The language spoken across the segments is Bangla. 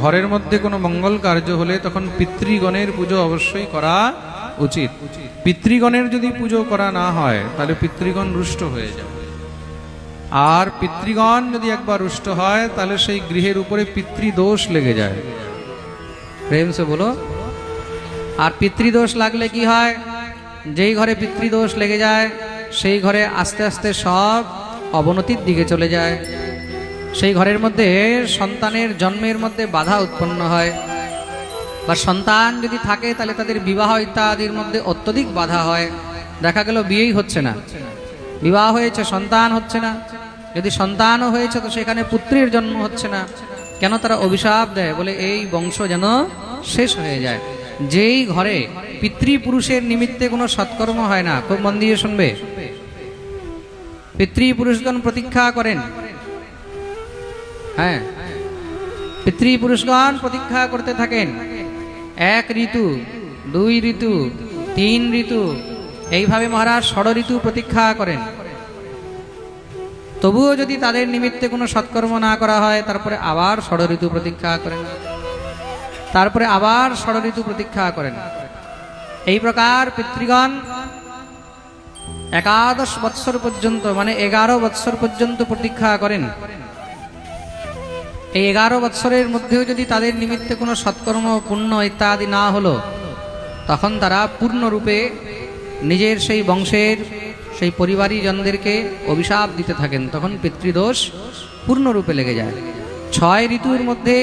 ঘরের মধ্যে কোনো মঙ্গল কার্য হলে তখন পিতৃগণের পুজো অবশ্যই করা উচিত। পিতৃগণের যদি পুজো করা না হয়, তাহলে পিতৃগণ রুষ্ট হয়ে যাবে। আর পিতৃগণ যদি একবার রুষ্ট হয়, তাহলে সেই গৃহের উপরে পিতৃদোষ লেগে যায়। প্রেম সে বলো। আর পিতৃদোষ লাগলে কি হয়? যেই ঘরে পিতৃদোষ লেগে যায়, সেই ঘরে আস্তে আস্তে সব অবনতির দিকে চলে যায়। সেই ঘরের মধ্যে সন্তানের জন্মের মধ্যে বাধা উৎপন্ন হয়। বা সন্তান যদি থাকে, তাহলে তাদের বিবাহ ইত্যাদির মধ্যে অত্যধিক বাধা হয়। দেখা গেল বিয়েই হচ্ছে না। বিবাহ হয়েছে, সন্তান হচ্ছে না। যদি সন্তানও হয়েছে, তো সেখানে পুত্রের জন্ম হচ্ছে না। কেন তারা অভিশাপ দেয়? বলে এই বংশ যেন শেষ হয়ে যায়। যেই ঘরে পিতৃপুরুষের নিমিত্তে কোনো সৎকর্ম হয় না, খুব মন দিয়ে শুনবে। পিতৃপুরুষগণ প্রতীক্ষা করেন হ্যাঁ। পিতৃপুরুষগণ প্রতীক্ষা করতে থাকেন। এক ঋতু, দুই ঋতু, তিন ঋতু, এইভাবে মহারাজ ষড় ঋতু প্রতীক্ষা করেন। তবুও যদি তাদের নিমিত্তে কোনো সৎকর্ম না করা হয়, তারপরে আবার ষড় ঋতু প্রতীক্ষা করেন। তারপরে আবার ষড় ঋতু প্রতীক্ষা করেন। এই প্রকার পিতৃগণ একাদশ বৎসর পর্যন্ত মানে এগারো বৎসর পর্যন্ত প্রতীক্ষা করেন। এই এগারো বৎসরের মধ্যেও যদি তাদের নিমিত্তে কোনো সৎকর্ম পুণ্য ইত্যাদি না হলো, তখন তারা পূর্ণরূপে নিজের সেই বংশের, সেই পরিবারীজনদেরকে অভিশাপ দিতে থাকেন। তখন পিতৃদোষ পূর্ণরূপে লেগে যায়। ছয় ঋতুর মধ্যে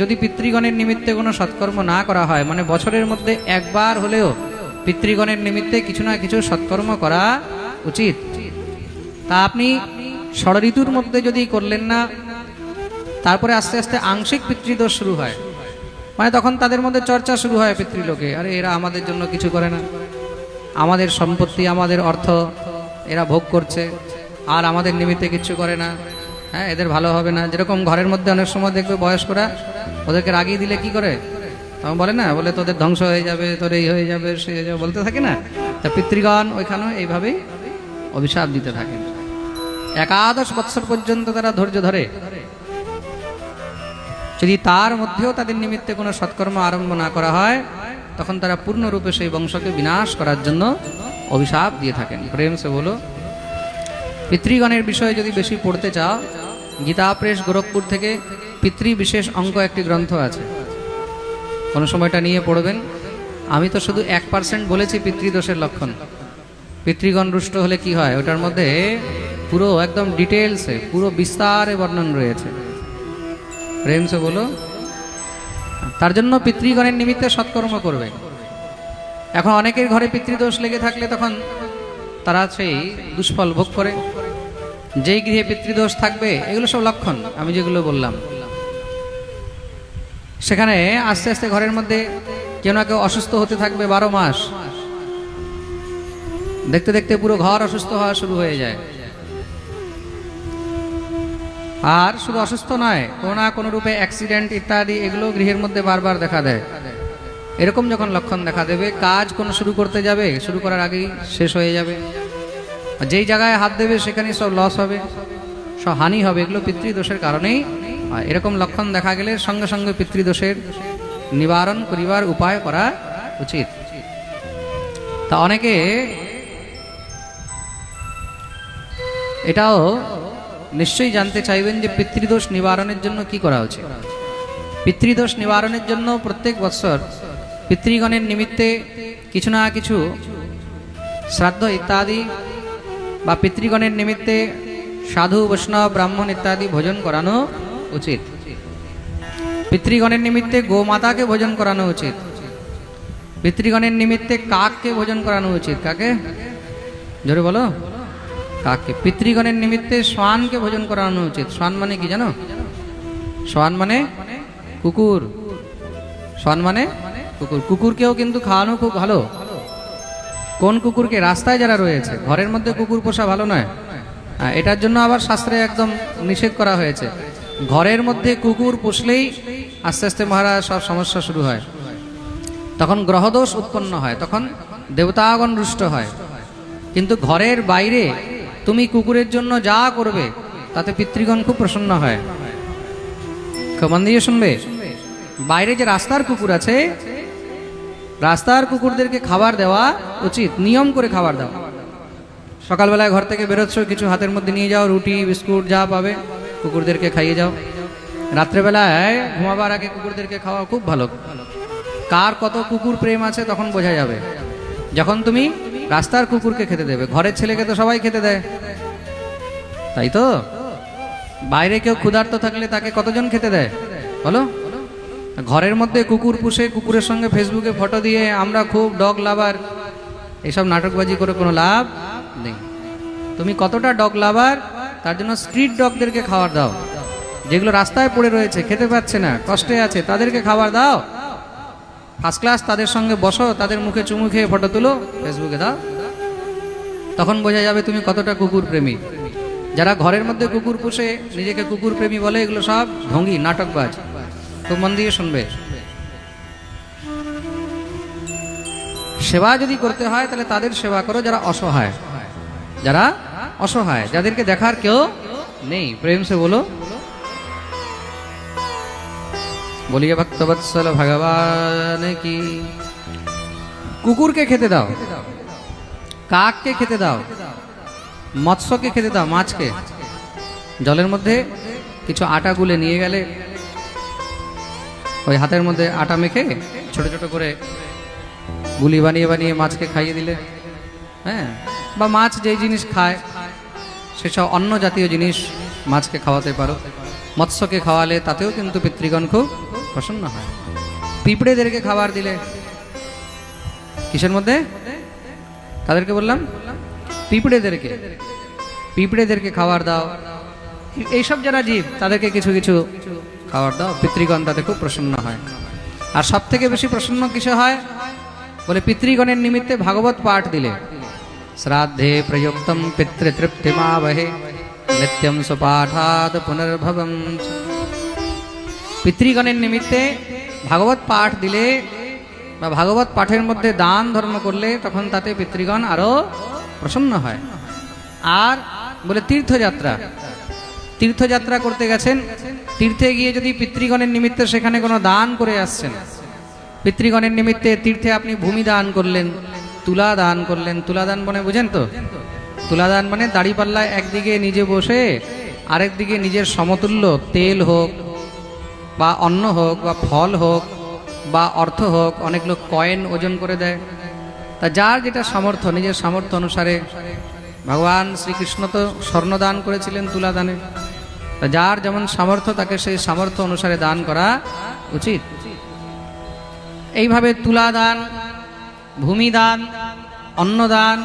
যদি পিতৃগণের নিমিত্তে কোনো সৎকর্ম না করা হয় মানে বছরের মধ্যে একবার হলেও পিতৃগণের নিমিত্তে কিছু না কিছু সৎকর্ম করা উচিত। তা আপনি ষড় ঋতুর মধ্যে যদি করলেন না তারপরে আস্তে আস্তে আংশিক পিতৃদোষ শুরু হয়। মানে তখন তাদের মধ্যে চর্চা শুরু হয় পিতৃলোকে। আরে, এরা আমাদের জন্য কিছু করে না। আমাদের সম্পত্তি, আমাদের অর্থ, এরা ভোগ করছে। আর আমাদের নিমিত্তে কিছু করে না। হ্যাঁ এদের ভালো হবে না। যেরকম ঘরের মধ্যে অনেক সময় দেখবে বয়স্করা, ওদেরকে রাগিয়ে দিলে কি করে? তখন বলে না, বলে, তোদের ধ্বংস হয়ে যাবে, তোর এই হয়ে যাবে, সে হয়ে যাবে, বলতে থাকে না। তা পিতৃগণ ওইখানেও এইভাবেই অভিশাপ দিতে থাকেন। একাদশ বৎসর পর্যন্ত তারা ধৈর্য ধরে। যদি তার মধ্যেও তাদের নিমিত্তে কোনো সৎকর্ম আরম্ভ না করা হয়, তখন তারা পূর্ণরূপে সেই বংশকে বিনাশ করার জন্য অভিশাপ দিয়ে থাকেন। প্রেম সে বলো, পিতৃগণের বিষয়ে যদি বেশি পড়তে চাও গীতা প্রেস গোরখপুর থেকে পিতৃ বিশেষ অঙ্ক একটি গ্রন্থ আছে। কোনো সময়টা নিয়ে পড়বেন। আমি তো শুধু এক পার্সেন্ট বলেছি পিতৃদোষের লক্ষণ। পিতৃগণ রুষ্ট হলে কি হয়? ওটার মধ্যে পুরো একদম ডিটেলসে পুরো বিস্তারে বর্ণন রয়েছে। প্রেম সে বলো। তার জন্য পিতৃগণের নিমিত্তে সৎকর্ম করবে। এখন অনেকের ঘরে পিতৃদোষ লেগে থাকলে তখন তারা সেই দুষ্ফল ভোগ করে। যেই গৃহে পিতৃদোষ থাকবে, এগুলো সব লক্ষণ, আমি যেগুলো বললাম। সেখানে আস্তে আস্তে ঘরের মধ্যে কেউ না কেউ অসুস্থ হতে থাকবে বারো মাস। দেখতে দেখতে পুরো ঘর অসুস্থ হওয়া শুরু হয়ে যায়। আর শুধু অসুস্থ নয়, কোনো না কোনো রূপে অ্যাক্সিডেন্ট ইত্যাদি এগুলো গৃহের মধ্যে বারবার দেখা দেয়। এরকম যখন লক্ষণ দেখা দেবে, কাজ কোনো শুরু করতে যাবে, শুরু করার আগেই শেষ হয়ে যাবে। যেই জায়গায় হাত দেবে সেখানে সব লস হবে, সব হানি হবে, এগুলো পিতৃদোষের কারণেই এরকম লক্ষণ দেখা গেলে সঙ্গে সঙ্গে পিতৃদোষের নিবারণ করিবার উপায় করা উচিত। তা অনেকে এটাও নিশ্চয়ই জানতে চাইবেন যে পিতৃদোষ নিবারণের জন্য কি করা উচিত। পিতৃদোষ নিবারণের জন্য প্রত্যেক বছর পিতৃগণের নিমিত্তে কিছু না কিছু শ্রাদ্ধ ইত্যাদি বা পিতৃগণের নিমিত্তে সাধু, বৈষ্ণব, ব্রাহ্মণ ইত্যাদি ভোজন করানো উচিত। পিতৃগণের নিমিত্তে গোমাতাকে ভোজন করানো উচিত। পিতৃগণের নিমিত্তে কাককে ভোজন করানো উচিত। কাকে? জোরে বলো। কাককে পিতৃগণের নিমিত্তে শ্বানকে ভোজন করানো উচিত। শ্বান মানে কি জানো? শ্বান মানে কুকুর। শ্বান মানে কুকুর। কুকুরকেও কিন্তু খাওয়ানো খুব ভালো। কোন কুকুরকে? রাস্তায় যারা রয়েছে। ঘরের মধ্যে কুকুর পোষা ভালো নয়। এটার জন্য আবার শাস্ত্রে একদম নিষেধ করা হয়েছে। ঘরের মধ্যে কুকুর পুষলেই আস্তে আস্তে মহারাজ সব সমস্যা শুরু হয়। তখন গ্রহদোষ উৎপন্ন হয়। তখন দেবতাগণ রুষ্ট হয়। কিন্তু ঘরের বাইরে তুমি কুকুরের জন্য যা করবে, তাতে পিতৃগণ খুব প্রসন্ন হয়। দিয়ে শুনবে? বাইরে যে রাস্তার কুকুর আছে, রাস্তার কুকুরদেরকে খাবার দেওয়া উচিত, নিয়ম করে খাবার দেওয়া। সকালবেলায় ঘর থেকে বেরোচ্ছ, কিছু হাতের মধ্যে নিয়ে যাও, রুটি, বিস্কুট, যা পাবে, কুকুরদেরকে খাইয়ে যাও। রাত্রেবেলায় ঘুমাবার আগে কুকুরদেরকে খাওয়া খুব ভালো। কার কত কুকুর প্রেম আছে তখন বোঝা যাবে। যখন তুমি রাস্তার কুকুরকে খেতে দেবে, ঘরের ছেলেকে তো সবাই খেতে দেয়। তাই তো? বাইরে কেউ ক্ষুধার্ত থাকলে তাকে কতজন খেতে দেয়? বলো। ঘরের মধ্যে কুকুর পুষে, কুকুরের সঙ্গে ফেসবুকে ফটো দিয়ে আমরা খুব ডগ লাভার। এসব নাটকবাজি করে কোনো লাভ নেই। তুমি কতটা ডগ লাভার, তার জন্য স্ট্রিট ডগদেরকে খাবার দাও। যেগুলো রাস্তায় পড়ে রয়েছে, খেতে পাচ্ছে না, কষ্টে আছে, তাদেরকে খাবার দাও। ফার্স্ট ক্লাস তাদের সঙ্গে বসো, তাদের মুখে চুমু খেয়ে ফটো তুলো ফেসবুকে দাও। তখন বোঝা যাবে তুমি কতটা কুকুর প্রেমী। যারা ঘরের মধ্যে কুকুর পুষে, নিজেকে কুকুর প্রেমী বলে, এগুলো সব ঢঙ্গি, নাটকবাজ। তো মন দিয়ে শুনবে। সেবা যদি করতে হয়, তাহলে তাদের সেবা করো যারা অসহায়। যারা অসহায়, যাদেরকে দেখার কেউ নেই। প্রেম সে বলো বলিয়ে ভক্তবৎসল ভগবান কি? কুকুরকে খেতে দাও। কাককে খেতে দাও। মৎস্যকে খেতে দাও। মাছকে। জলের মধ্যে কিছু আটা গুলে নিয়ে গেলে ওই হাতের মধ্যে আটা মেখে ছোট ছোট করে গুলি বানিয়ে বানিয়ে মাছকে খাইয়ে দিলে। হ্যাঁ? বা মাছ যেই জিনিস খায়, সেসব অন্য জাতীয় জিনিস মাছকে খাওয়াতে পারো। মৎস্যকে খাওয়ালে তাতেও কিন্তু পিতৃগণ খুব প্রসন্ন হয়। পিঁপড়েদেরকে খাবার দিলে কিসের মধ্যে? তাদেরকে বললাম? পিঁপড়েদেরকে। পিঁপড়েদেরকে খাবার দাও। এইসব যারা জীব, তাদেরকে কিছু কিছু খাবার দাও। পিতৃগণ তাতে খুব প্রসন্ন হয়। আর সব থেকে বেশি প্রসন্ন কিসে হয়? বলে পিতৃগণের নিমিত্তে ভাগবত পাঠ দিলে। শ্রাদ্ধে প্রযুক্তম পিতৃতৃপ্তিমাবহে নিত্যম সুপাঠাদ পুনর্ভবম। পিতৃগণের নিমিত্তে ভাগবত পাঠ দিলে বা ভাগবত পাঠের মধ্যে দান ধর্ম করলে তখন তাতে পিতৃগণ আরও প্রসন্ন হয়। আর বলে তীর্থযাত্রা। তীর্থযাত্রা করতে গেছেন, তীর্থে গিয়ে যদি পিতৃগণের নিমিত্তে সেখানে কোনো দান করে আসছেন, পিতৃগণের নিমিত্তে তীর্থে আপনি ভূমি দান করলেন, তুলা দান করলেন, তুলা দান মানে বুঝেন তো? তুলা দান মানে দাড়িপাল্লায় একদিকে নিজে বসে আরেক দিকে নিজের সমতুল্য, তেল হোক বা অন্ন হোক বা ফল হোক বা অর্থ হোক, অনেক লোক কয়েন ওজন করে দেয়। তা যার যেটা সামর্থ্য, নিজের সামর্থ্য অনুসারে ভগবান শ্রীকৃষ্ণ তো স্বর্ণদান করেছিলেন তুলা দানে তা যার যেমন সামর্থ্য, তাকে সেই সামর্থ্য অনুসারে দান করা উচিত। এইভাবে তুলা দান ভূমিদান, অন্নদান,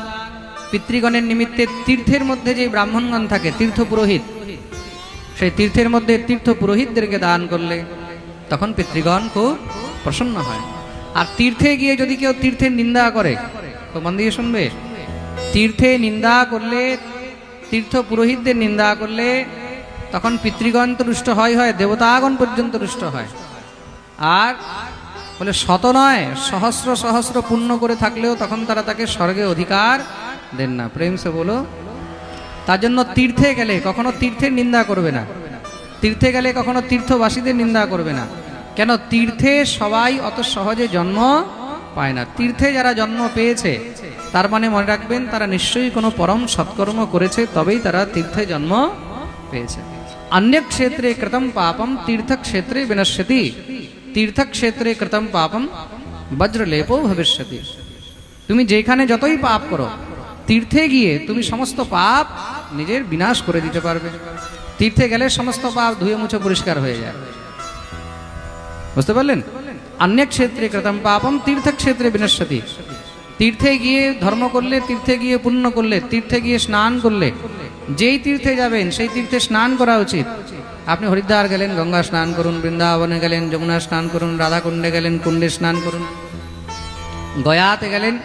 পিতৃগণের নিমিত্তে তীর্থের মধ্যে যে ব্রাহ্মণগণ থাকে তীর্থ পুরোহিত সেই তীর্থের মধ্যে তীর্থ পুরোহিতদেরকে দান করলে তখন পিতৃগণ খুব প্রসন্ন হয়। আর তীর্থে গিয়ে যদি কেউ তীর্থের নিন্দা করে, তো মন দিয়ে শুনবে, তীর্থে নিন্দা করলে, তীর্থ পুরোহিতদের নিন্দা করলে তখন পিতৃগণ তো রুষ্ট হয় হয়, দেবতাগণ পর্যন্ত রুষ্ট হয়। আর বলে শত নয়, সহস্র সহস্র পূর্ণ করে থাকলেও তখন তারা তাকে স্বর্গে অধিকার দেন না। প্রেম সে বলো তার জন্য তীর্থে গেলে কখনো তীর্থের নিন্দা করবে না। তীর্থে গেলে কখনো তীর্থবাসীদের নিন্দা করবে না। কেন? তীর্থে সবাই অত সহজে জন্ম পায় না। তীর্থে যারা জন্ম পেয়েছে, তার মানে মনে রাখবেন তারা নিশ্চয়ই কোনো পরম সৎকর্ম করেছে, তবেই তারা তীর্থে জন্ম পেয়েছে। অন্য ক্ষেত্রে কৃতম পাপম তীর্থক্ষেত্রে বিনশ্যতি। তীর্থক্ষেত্রে কৃতম পাপম বজ্রলেপও ভবিষ্যতি। তুমি যেখানে যতই পাপ করো, তীর্থে গিয়ে তুমি সমস্ত পাপ নিজের বিনাশ করে দিতে পারবে। তীর্থে গেলে সমস্ত পাপ ধুয়ে মুছে পরিষ্কার হয়ে যায়। বুঝতে পারলেন? অন্য ক্ষেত্রে কৃতম পাপম তীর্থক্ষেত্রে বিনশ্বতি। তীর্থে গিয়ে ধর্ম করলে, তীর্থে গিয়ে পুণ্য করলে, তীর্থে গিয়ে স্নান করলে, যেই তীর্থে যাবেন, সেই তীর্থে স্নান করা উচিত। আপনি হরিদ্বার গেলেন, গঙ্গা স্নান করুন, বৃন্দাবনে গেলেন, যমুনা স্নান করুন, রাধাকুণ্ডে গেলেন, কুণ্ডে স্নান করুন। গয়াতে গেলেন,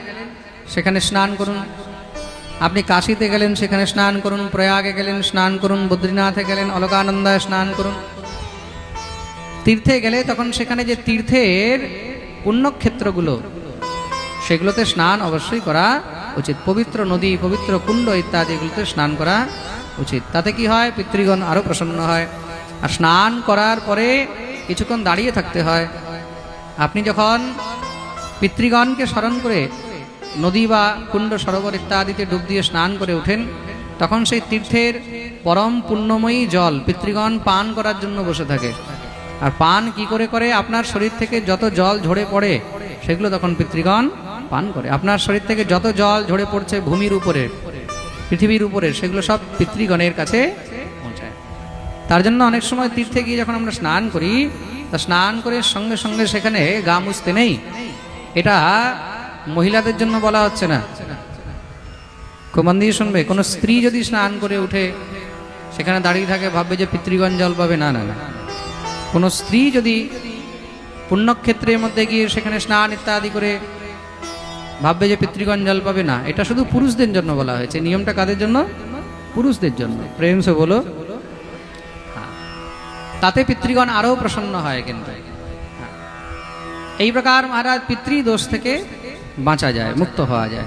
সেখানে স্নান করুন। আপনি কাশিতে গেলেন, সেখানে স্নান করুন, প্রয়াগে গেলেন, স্নান করুন, বদ্রীনাথে গেলেন অলকানন্দায় স্নান করুন। তীর্থে গেলে তখন সেখানে যে তীর্থের পুণ্যক্ষেত্রগুলো, সেগুলোতে স্নান অবশ্যই করা উচিত। পবিত্র নদী, পবিত্র কুণ্ড ইত্যাদি এগুলোতে স্নান করা উচিত। তাতে কি হয়? পিতৃগণ আরও প্রসন্ন হয়। আর স্নান করার পরে কিছুক্ষণ দাঁড়িয়ে থাকতে হয়। আপনি যখন পিতৃগণকে স্মরণ করে নদী বা কুণ্ড সরোবর ইত্যাদিতে ডুব দিয়ে স্নান করে ওঠেন, তখন সেই তীর্থের পরম পুণ্যময়ী জল পিতৃগণ পান করার জন্য বসে থাকে। আর পান কি করে করে? আপনার শরীর থেকে যত জল ঝরে পড়ে, সেগুলো তখন পিতৃগণ পান করে। আপনার শরীর থেকে যত জল ঝরে পড়ছে ভূমির উপরে, পৃথিবীর উপরে, সেগুলো সব পিতৃগণের কাছে পৌঁছায়। তার জন্য অনেক সময় তীর্থে গিয়ে যখন আমরা স্নান করি, তা স্নান করে সঙ্গে সঙ্গে সেখানে গা মুছতে নেই। এটা মহিলাদের জন্য বলা হচ্ছে না। খুব মন দিয়ে শুনবে, কোনো স্ত্রী যদি স্নান করে উঠে সেখানে দাঁড়িয়ে থাকে, ভাববে যে পিতৃগণ জল পাবে। না না না। কোনো স্ত্রী যদি পুণ্যক্ষেত্রের মধ্যে গিয়ে সেখানে স্নান ইত্যাদি করে ভাববে যে পিতৃগণ জল পাবে, না। এটা শুধু পুরুষদের জন্য বলা হয়েছে। নিয়মটা কাদের জন্য? পুরুষদের জন্য। প্রেম সে বলো। হ্যাঁ। তাতে পিতৃগণ আরও প্রসন্ন হয় কিন্তু। হ্যাঁ। এই প্রকার মহারাজ পিতৃদোষ থেকে বাঁচা যায়, মুক্ত হওয়া যায়।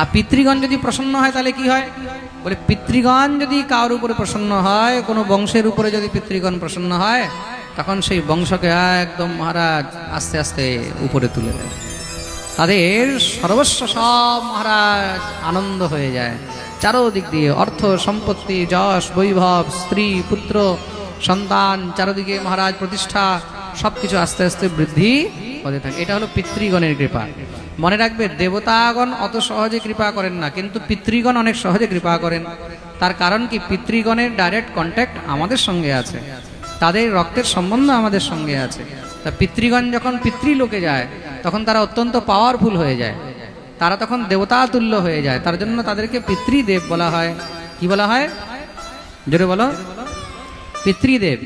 আর পিতৃগণ যদি প্রসন্ন হয়, তাহলে কি হয়? বলে পিতৃগণ যদি কারোর উপরে প্রসন্ন হয়, কোনো বংশের উপরে যদি পিতৃগণ প্রসন্ন হয়, তখন সেই বংশকে একদম মহারাজ আস্তে আস্তে উপরে তুলে দেয় তাদের সর্বস্ব সব মহারাজ আনন্দ হয়ে যায়। চারোদিক দিয়ে অর্থ, সম্পত্তি, যশ, বৈভব, স্ত্রী, পুত্র, সন্তান, চারোদিকে মহারাজ প্রতিষ্ঠা, সবকিছু আস্তে আস্তে বৃদ্ধি হতে থাকে। এটা হলো পিতৃগণের কৃপা। মনে রাখবে দেবতাগণ অত সহজে কৃপা করেন না, কিন্তু পিতৃগণ অনেক সহজে কৃপা করেন। তার কারণ কি? পিতৃগণের ডাইরেক্ট কন্ট্যাক্ট আমাদের সঙ্গে আছে। তাদের রক্তের সম্বন্ধ আমাদের সঙ্গে আছে। তা পিতৃগণ যখন পিতৃলোকে যায়, তখন তারা অত্যন্ত পাওয়ারফুল হয়ে যায়। তারা তখন দেবতা তুল্য হয়ে যায়। তার জন্য তাদেরকে পিতৃদেব বলা হয়। কি বলা হয়? জোরে বলো। পিতৃদেব।